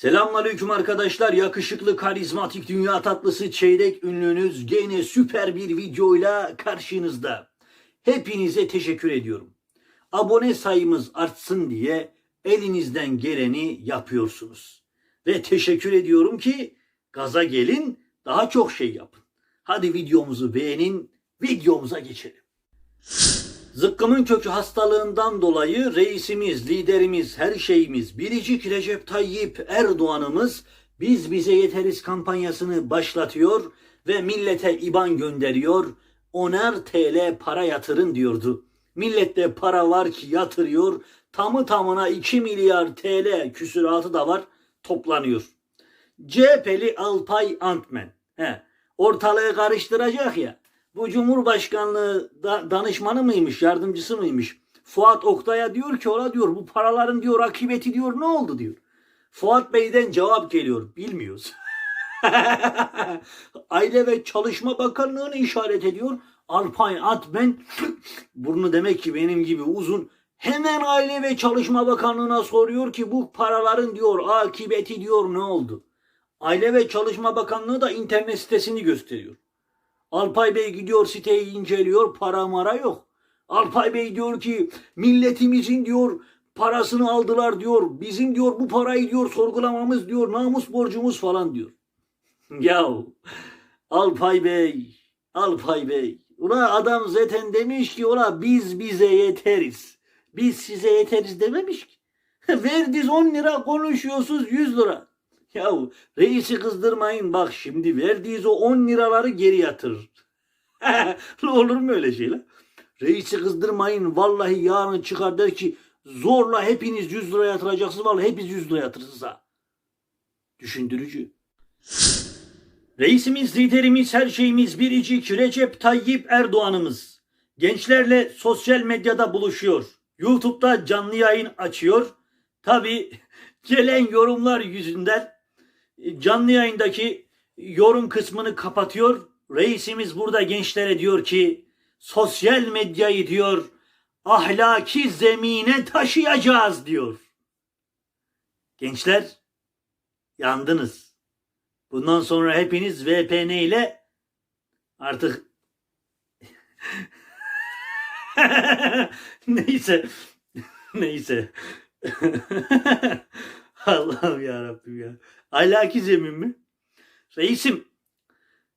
Selamünaleyküm arkadaşlar. Yakışıklı, karizmatik, dünya tatlısı, çeyrek ünlünüz gene süper bir videoyla karşınızda. Hepinize teşekkür ediyorum. Abone sayımız artsın diye elinizden geleni yapıyorsunuz. Ve teşekkür ediyorum ki gaza gelin, daha çok şey yapın. Hadi videomuzu beğenin, videomuza geçelim. Zıkkımın kökü hastalığından dolayı reisimiz, liderimiz, her şeyimiz, biricik Recep Tayyip Erdoğan'ımız biz bize yeteriz kampanyasını başlatıyor ve millete IBAN gönderiyor. Oner TL para yatırın diyordu. Millette para var ki yatırıyor. Tamı tamına 2 milyar TL küsuratı da var toplanıyor. CHP'li Alpay Antmen. He, ortalığı karıştıracak ya. Bu Cumhurbaşkanlığı da, danışmanı mıymış, yardımcısı mıymış? Fuat Oktay'a diyor ki ola diyor bu paraların diyor akıbeti diyor ne oldu diyor. Fuat Bey'den cevap geliyor. Bilmiyoruz. Aile ve Çalışma Bakanlığı'nı işaret ediyor. Alpay Atmen burnu demek ki benim gibi uzun. Hemen Aile ve Çalışma Bakanlığı'na soruyor ki bu paraların diyor akıbeti diyor ne oldu? Aile ve Çalışma Bakanlığı da internet sitesini gösteriyor. Alpay Bey gidiyor siteyi inceliyor para mara yok. Alpay Bey diyor ki milletimizin diyor parasını aldılar diyor. Bizim diyor bu parayı diyor sorgulamamız diyor namus borcumuz falan diyor. Yahu Alpay Bey, Alpay Bey. Ula adam zaten demiş ki ula biz bize yeteriz. Biz size yeteriz dememiş ki. Verdiz 10 lira konuşuyorsunuz 100 lira. Yahu reisi kızdırmayın bak şimdi verdiğiniz o 10 liraları geri yatırır. Olur mu öyle şeyler? Reisi kızdırmayın vallahi yarın çıkar der ki zorla hepiniz 100 lira yatıracaksınız vallahi hepiniz 100 lira yatırırsınız ha. Düşündürücü. Reisimiz, liderimiz, her şeyimiz biricik Recep Tayyip Erdoğan'ımız. Gençlerle sosyal medyada buluşuyor. YouTube'da canlı yayın açıyor. Tabi gelen yorumlar yüzünden canlı yayındaki yorum kısmını kapatıyor. Reisimiz burada gençlere diyor ki sosyal medyayı diyor ahlaki zemine taşıyacağız diyor. Gençler yandınız. Bundan sonra hepiniz VPN ile artık neyse neyse Allah'ım ya Rabbim ya. Ahlaki zemin mi? Reisim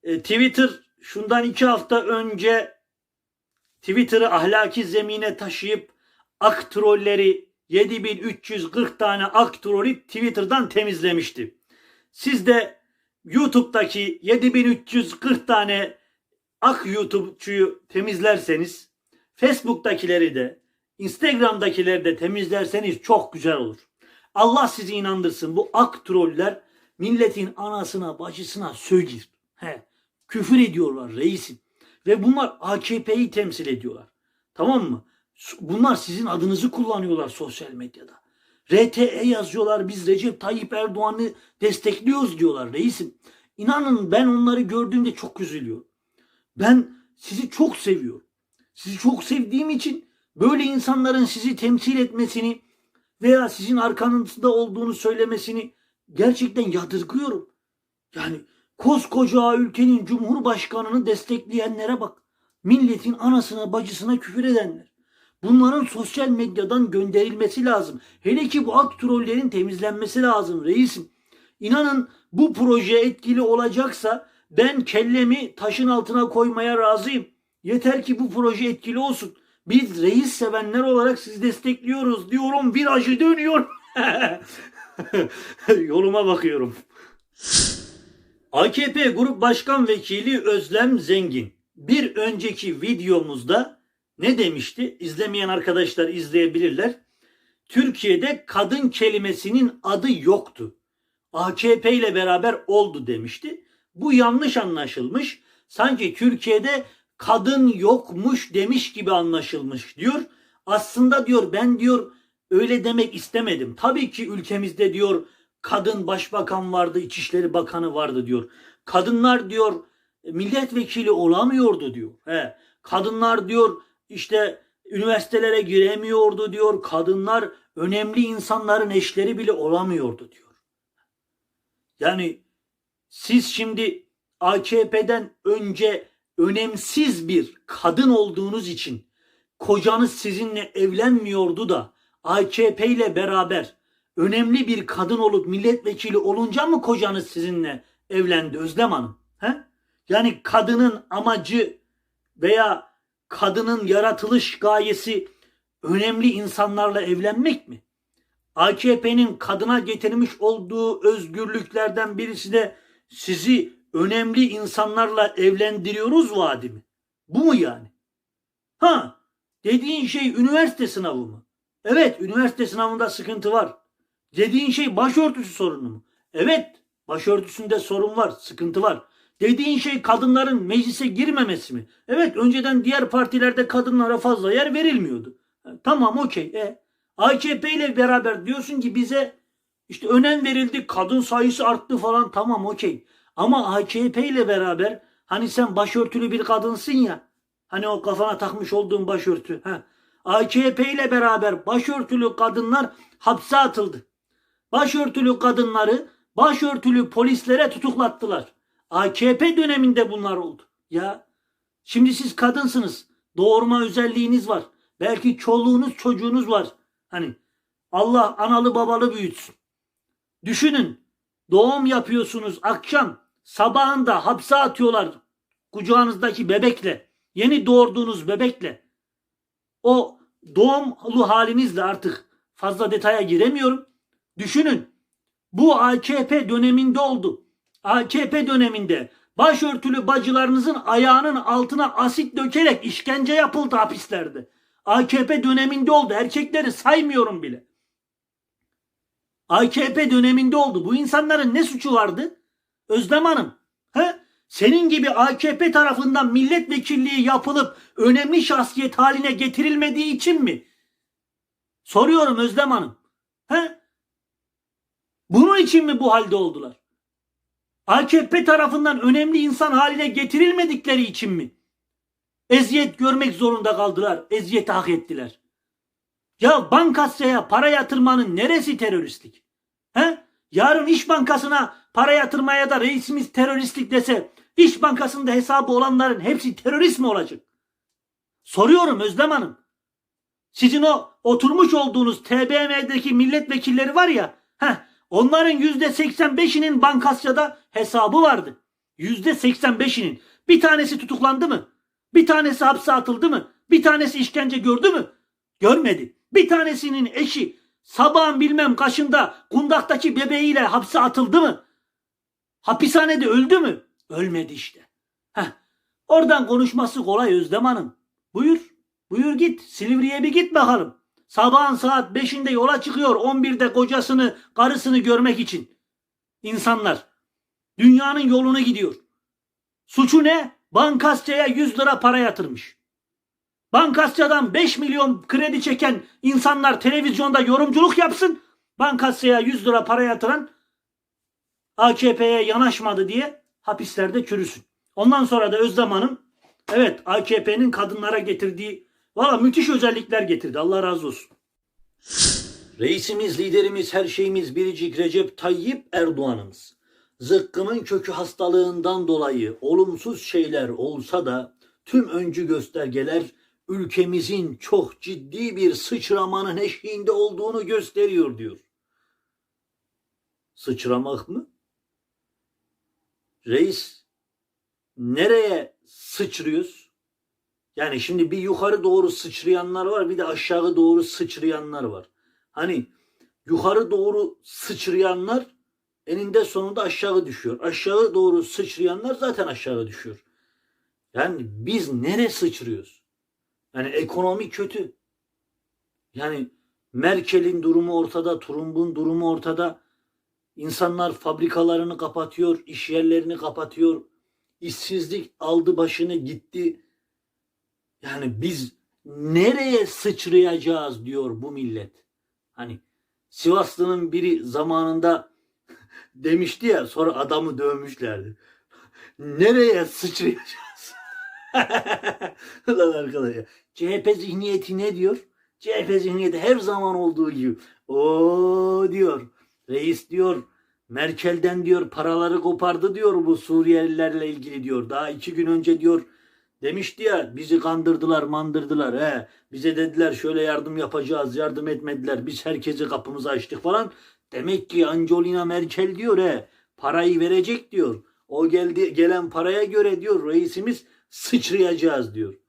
e, Twitter şundan iki hafta önce Twitter'ı ahlaki zemine taşıyıp ak trolleri 7340 tane ak trolü Twitter'dan temizlemişti. Siz de YouTube'daki 7340 tane ak YouTube'cuyu temizlerseniz Facebook'takileri de Instagram'dakileri de temizlerseniz çok güzel olur. Allah sizi inandırsın. Bu ak troller milletin anasına bacısına sövgir. He, küfür ediyorlar reisim. Ve bunlar AKP'yi temsil ediyorlar. Tamam mı? Bunlar sizin adınızı kullanıyorlar sosyal medyada. RTE yazıyorlar biz Recep Tayyip Erdoğan'ı destekliyoruz diyorlar reisim. İnanın ben onları gördüğümde çok üzülüyorum. Ben sizi çok seviyorum. Sizi çok sevdiğim için böyle insanların sizi temsil etmesini veya sizin arkanızda olduğunu söylemesini gerçekten yadırgıyorum. Yani koskoca ülkenin cumhurbaşkanını destekleyenlere bak. Milletin anasına bacısına küfür edenler. Bunların sosyal medyadan gönderilmesi lazım. Hele ki bu ak trollerin temizlenmesi lazım reisim. İnanın bu proje etkili olacaksa ben kellemi taşın altına koymaya razıyım. Yeter ki bu proje etkili olsun. Biz reis sevenler olarak sizi destekliyoruz diyorum. Virajı dönüyor. Yoluma bakıyorum. AKP Grup Başkan Vekili Özlem Zengin bir önceki videomuzda ne demişti? İzlemeyen arkadaşlar izleyebilirler. Türkiye'de kadın kelimesinin adı yoktu. AKP ile beraber oldu demişti. Bu yanlış anlaşılmış. Sanki Türkiye'de kadın yokmuş demiş gibi anlaşılmış diyor. Aslında diyor ben diyor öyle demek istemedim. Tabii ki ülkemizde diyor kadın başbakan vardı, İçişleri Bakanı vardı diyor. Kadınlar diyor milletvekili olamıyordu diyor. He. Kadınlar diyor işte üniversitelere giremiyordu diyor. Kadınlar önemli insanların eşleri bile olamıyordu diyor. Yani siz şimdi AKP'den önce önemsiz bir kadın olduğunuz için kocanız sizinle evlenmiyordu da AKP ile beraber önemli bir kadın olup milletvekili olunca mı kocanız sizinle evlendi Özlem Hanım? He? Yani kadının amacı veya kadının yaratılış gayesi önemli insanlarla evlenmek mi? AKP'nin kadına getirmiş olduğu özgürlüklerden birisi de sizi önemli insanlarla evlendiriyoruz vaadi mi? Bu mu yani? Ha, dediğin şey üniversite sınavı mı? Evet, üniversite sınavında sıkıntı var. Dediğin şey başörtüsü sorunu mu? Evet, başörtüsünde sorun var, sıkıntı var. Dediğin şey kadınların meclise girmemesi mi? Evet, önceden diğer partilerde kadınlara fazla yer verilmiyordu. Tamam, okey. E, AKP ile beraber diyorsun ki bize işte önem verildi, kadın sayısı arttı falan. Tamam, okey. Ama AKP ile beraber hani sen başörtülü bir kadınsın ya. Hani o kafana takmış olduğun başörtü. Ha. AKP ile beraber başörtülü kadınlar hapse atıldı. Başörtülü kadınları başörtülü polislere tutuklattılar. AKP döneminde bunlar oldu. Ya şimdi siz kadınsınız. Doğurma özelliğiniz var. Belki çoluğunuz çocuğunuz var. Hani Allah analı babalı büyütsün. Düşünün doğum yapıyorsunuz akşam sabahında hapse atıyorlar kucağınızdaki bebekle. Yeni doğurduğunuz bebekle. O doğumlu halinizle artık fazla detaya giremiyorum. Düşünün bu AKP döneminde oldu. AKP döneminde başörtülü bacılarınızın ayağının altına asit dökerek işkence yapıldı hapislerde. AKP döneminde oldu. Erkekleri saymıyorum bile. AKP döneminde oldu. Bu insanların ne suçu vardı? Özlem Hanım. He? Senin gibi AKP tarafından milletvekilliği yapılıp önemli şahsiyet haline getirilmediği için mi? Soruyorum Özlem Hanım. He? Bunun için mi bu halde oldular? AKP tarafından önemli insan haline getirilmedikleri için mi? Eziyet görmek zorunda kaldılar. Eziyeti hak ettiler. Ya bankasyaya para yatırmanın neresi teröristlik? He? Yarın İş Bankası'na para yatırmaya da reisimiz teröristlik dese İş Bankası'nda hesabı olanların hepsi terörist mi olacak? Soruyorum Özlem Hanım. Sizin o oturmuş olduğunuz TBMM'deki milletvekilleri var ya, heh, onların yüzde 85'inin Bankasya'da hesabı vardı. Yüzde 85'inin. Bir tanesi tutuklandı mı? Bir tanesi hapse atıldı mı? Bir tanesi işkence gördü mü? Görmedi. Bir tanesinin eşi sabahın bilmem kaşında kundaktaki bebeğiyle hapse atıldı mı? Hapishanede öldü mü? Ölmedi işte. Heh. Oradan konuşması kolay Özlem Hanım. Buyur. Buyur git. Silivri'ye bir git bakalım. Sabahın saat 5'inde yola çıkıyor 11'de kocasını, karısını görmek için. İnsanlar. Dünyanın yolunu gidiyor. Suçu ne? Bankasya'ya 100 lira para yatırmış. Bankasya'dan 5 milyon kredi çeken insanlar televizyonda yorumculuk yapsın. Bankasya'ya 100 lira para yatıran AKP'ye yanaşmadı diye hapislerde çürüsün. Ondan sonra da Özlem Hanım evet AKP'nin kadınlara getirdiği valla müthiş özellikler getirdi. Allah razı olsun. Reisimiz, liderimiz, her şeyimiz biricik Recep Tayyip Erdoğan'ımız. Zıkkımın kökü hastalığından dolayı olumsuz şeyler olsa da tüm öncü göstergeler ülkemizin çok ciddi bir sıçramanın eşiğinde olduğunu gösteriyor diyor. Sıçramak mı? Reis nereye sıçrıyoruz? Yani şimdi bir yukarı doğru sıçrayanlar var bir de aşağı doğru sıçrayanlar var. Hani yukarı doğru sıçrayanlar eninde sonunda aşağı düşüyor. Aşağı doğru sıçrayanlar zaten aşağı düşüyor. Yani biz nere sıçrıyoruz? Yani ekonomi kötü. Yani Merkel'in durumu ortada, Trump'un durumu ortada. İnsanlar fabrikalarını kapatıyor, iş yerlerini kapatıyor. İşsizlik aldı başını gitti. Yani biz nereye sıçrayacağız diyor bu millet. Hani Sivaslı'nın biri zamanında demişti ya sonra adamı dövmüşlerdi. Nereye sıçrayacağız? Lan arkadaş ya. CHP zihniyeti ne diyor? CHP zihniyeti her zaman olduğu gibi. O diyor. Reis diyor. Merkel'den diyor paraları kopardı diyor bu Suriyelilerle ilgili diyor. Daha iki gün önce diyor demişti ya bizi kandırdılar mandırdılar. He. Bize dediler şöyle yardım yapacağız yardım etmediler. Biz herkese kapımızı açtık falan. Demek ki Angelina Merkel diyor he parayı verecek diyor. O geldi gelen paraya göre diyor reisimiz sıçrayacağız diyor.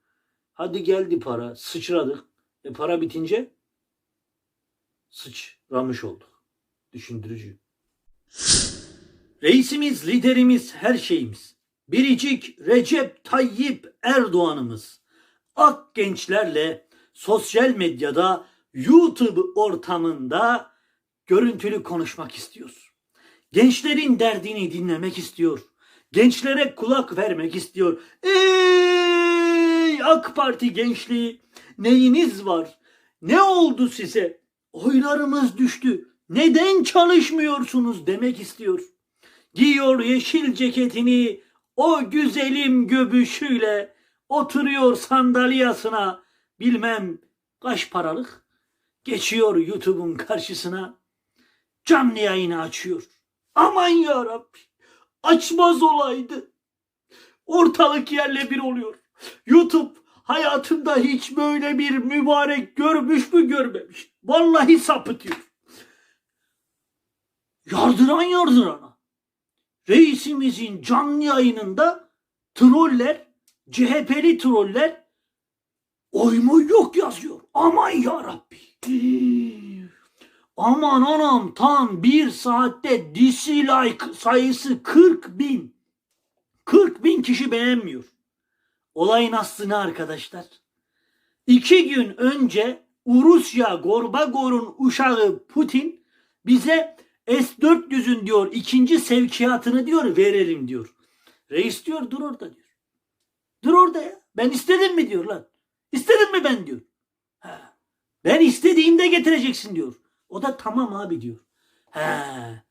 Hadi geldi para sıçradık. E para bitince sıçramış olduk. Düşündürücü. Reisimiz, liderimiz, her şeyimiz. Biricik Recep Tayyip Erdoğan'ımız. Ak gençlerle sosyal medyada, YouTube ortamında görüntülü konuşmak istiyor. Gençlerin derdini dinlemek istiyor. Gençlere kulak vermek istiyor. Ey AK Parti gençliği neyiniz var? Ne oldu size? Oylarımız düştü. Neden çalışmıyorsunuz demek istiyor. Giyiyor yeşil ceketini o güzelim göbüşüyle oturuyor sandalyasına bilmem kaç paralık geçiyor YouTube'un karşısına canlı yayını açıyor. Aman ya Rabbi açmaz olaydı. Ortalık yerle bir oluyor. YouTube hayatında hiç böyle bir mübarek görmüş mü görmemiş. Vallahi sapıtıyor. Yardıran yardırana. Reisimizin canlı yayınında troller, CHP'li troller oy mu yok yazıyor. Aman ya Rabbi. Aman anam tam bir saatte dislike sayısı 40 bin. 40 bin kişi beğenmiyor. Olayın aslını arkadaşlar. İki gün önce Rusya Gorbagor'un uşağı Putin bize S-400'ün diyor ikinci sevkiyatını diyor verelim diyor. Reis diyor dur orada diyor. Dur orada ya. Ben istedim mi diyor lan. İstedim mi ben diyor. Ha. Ben istediğimde getireceksin diyor. O da tamam abi diyor. He.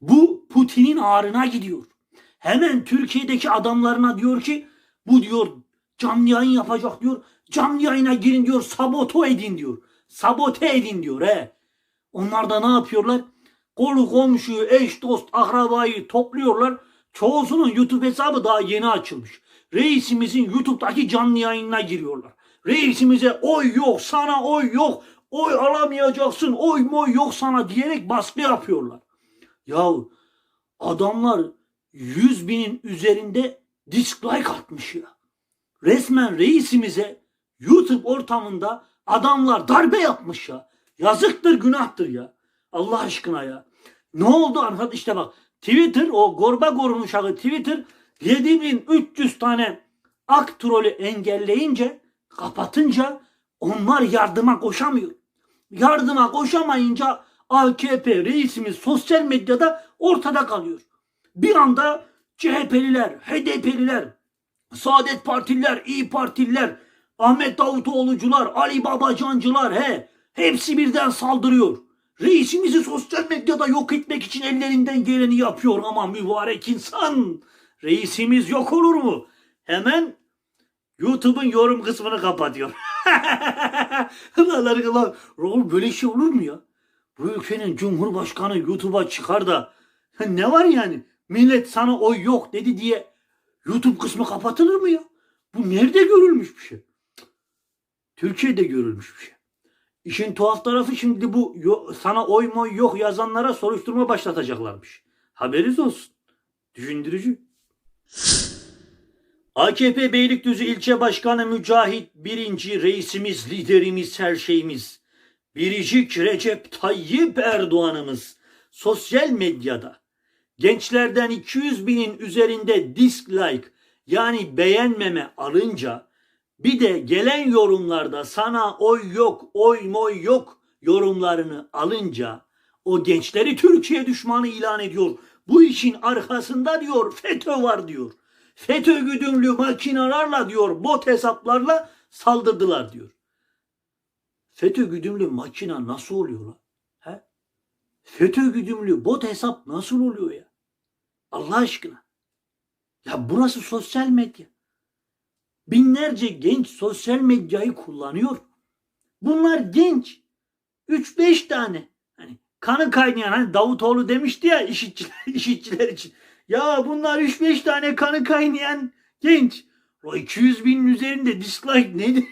Bu Putin'in ağrına gidiyor. Hemen Türkiye'deki adamlarına diyor ki bu diyor canlı yayın yapacak diyor. Canlı yayına girin diyor saboto edin diyor. Sabote edin diyor he. Onlar da ne yapıyorlar? Kolu komşuyu, eş dost, akrabayı topluyorlar. Çoğusunun YouTube hesabı daha yeni açılmış. Reisimizin YouTube'daki canlı yayınına giriyorlar. Reisimize oy yok, sana oy yok, oy alamayacaksın, oy moy yok sana diyerek baskı yapıyorlar. Yahu adamlar 100 binin üzerinde dislike atmış ya. Resmen reisimize YouTube ortamında adamlar darbe yapmış ya. Yazıktır günahtır ya. Allah aşkına ya. Ne oldu arkadaş işte bak Twitter o gorba gorun uşağı Twitter 7300 tane ak trolü engelleyince kapatınca onlar yardıma koşamıyor. Yardıma koşamayınca AKP reisimiz sosyal medyada ortada kalıyor. Bir anda CHP'liler, HDP'liler, Saadet Partililer, İyi Partililer, Ahmet Davutoğlu'cular, Ali Babacancılar he hepsi birden saldırıyor. Reisimizi sosyal medyada yok etmek için ellerinden geleni yapıyor ama mübarek insan. Reisimiz yok olur mu? Hemen YouTube'un yorum kısmını kapatıyor. lan oğlum böyle şey olur mu ya? Bu ülkenin Cumhurbaşkanı YouTube'a çıkar da ne var yani? Millet sana oy yok dedi diye YouTube kısmı kapatılır mı ya? Bu nerede görülmüş bir şey? Türkiye'de görülmüş bir şey. İşin tuhaf tarafı şimdi bu sana oy moy yok yazanlara soruşturma başlatacaklarmış. Haberiniz olsun. Düşündürücü. AKP Beylikdüzü ilçe başkanı Mücahit birinci reisimiz, liderimiz, her şeyimiz. Biricik Recep Tayyip Erdoğan'ımız sosyal medyada gençlerden 200 binin üzerinde dislike yani beğenmeme alınca bir de gelen yorumlarda sana oy yok, oy moy yok yorumlarını alınca o gençleri Türkiye düşmanı ilan ediyor. Bu işin arkasında diyor FETÖ var diyor. FETÖ güdümlü makinalarla diyor bot hesaplarla saldırdılar diyor. FETÖ güdümlü makina nasıl oluyor lan? He? FETÖ güdümlü bot hesap nasıl oluyor ya? Allah aşkına. Ya burası sosyal medya. Binlerce genç sosyal medyayı kullanıyor. Bunlar genç. 3-5 tane. Hani kanı kaynayan hani Davutoğlu demişti ya işitçiler, işitçiler için. Ya bunlar 3-5 tane kanı kaynayan genç. O 200 binin üzerinde dislike nedir?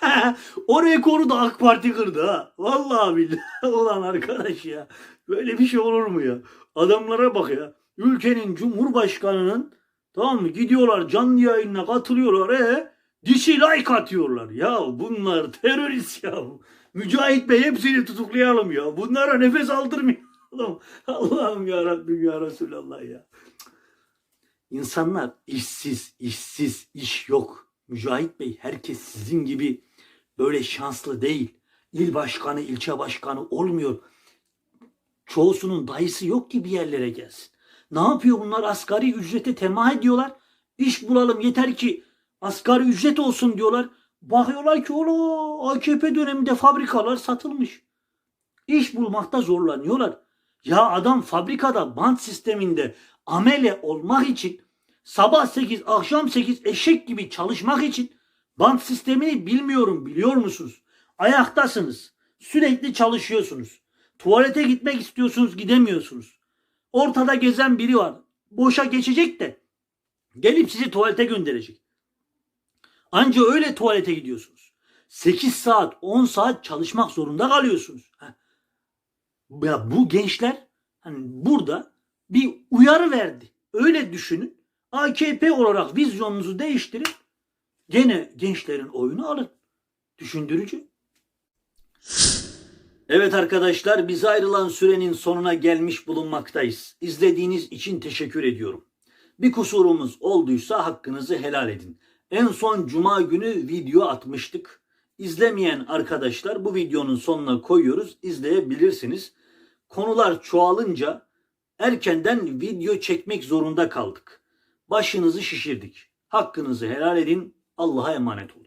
o rekoru da AK Parti kırdı ha. Vallahi billahi. Ulan arkadaş ya. Böyle bir şey olur mu ya? Adamlara bak ya. Ülkenin Cumhurbaşkanı'nın tamam mı gidiyorlar canlı yayınına katılıyorlar. E dişi like atıyorlar. Ya bunlar terörist ya. Mücahit Bey hepsini tutuklayalım ya. Bunlara nefes aldırmayalım. Allah'ım ya Rabbim ya Resulallah ya. İnsanlar işsiz, işsiz, iş yok. Mücahit Bey herkes sizin gibi böyle şanslı değil. İl başkanı, ilçe başkanı olmuyor. Çoğusunun dayısı yok ki bir yerlere gelsin. Ne yapıyor bunlar? Asgari ücrete temah ediyorlar. İş bulalım yeter ki asgari ücret olsun diyorlar. Bakıyorlar ki ola AKP döneminde fabrikalar satılmış. İş bulmakta zorlanıyorlar. Ya adam fabrikada bant sisteminde amele olmak için sabah 8 akşam 8 eşek gibi çalışmak için bant sistemini bilmiyorum biliyor musunuz? Ayaktasınız. Sürekli çalışıyorsunuz. Tuvalete gitmek istiyorsunuz gidemiyorsunuz. Ortada gezen biri var. Boşa geçecek de gelip sizi tuvalete gönderecek. Anca öyle tuvalete gidiyorsunuz. 8 saat 10 saat çalışmak zorunda kalıyorsunuz. Ya bu gençler hani burada bir uyarı verdi. Öyle düşünün. AKP olarak vizyonunuzu değiştirin. Gene gençlerin oyunu alın. Düşündürücü. Evet arkadaşlar biz ayrılan sürenin sonuna gelmiş bulunmaktayız. İzlediğiniz için teşekkür ediyorum. Bir kusurumuz olduysa hakkınızı helal edin. En son cuma günü video atmıştık. İzlemeyen arkadaşlar bu videonun sonuna koyuyoruz. İzleyebilirsiniz. Konular çoğalınca erkenden video çekmek zorunda kaldık. Başınızı şişirdik. Hakkınızı helal edin. Allah'a emanet olun.